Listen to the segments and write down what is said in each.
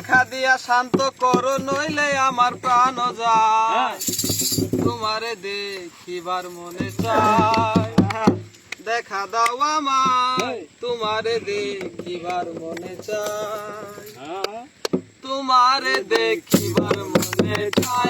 দেখা দিয়া শান্ত করো নইলে আমার প্রাণ যায়। তোমারে দেখিবার মনে চায়। দেখা দাও আমার তোমারে দেখিবার মনে চায়। তোমারে দেখিবার মনে চাই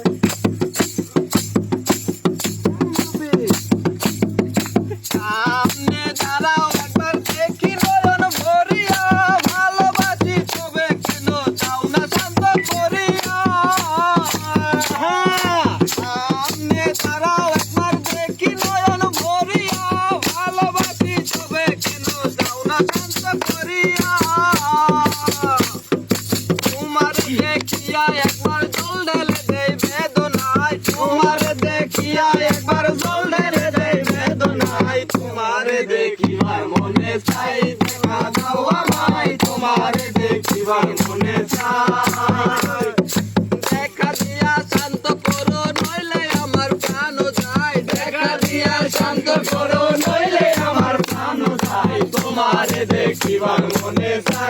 তোমার দেখিয়া একবার জল ঢেলে দেই বেদনায়। তোমার দেখিয়া একবার জল ঢেলে দেই বেদনায়। তোমার দেখিবার মনে চাই, দেখা দাও আমায়। তোমার দেখিবার মনে চাই। দেখা দিয়া শান্ত করো, নইলে আমার প্রাণ যায়। দেখা দিয়া শান্ত করো, নইলে আমার প্রাণ যায়। তোমার দেখিবার মনে চাই।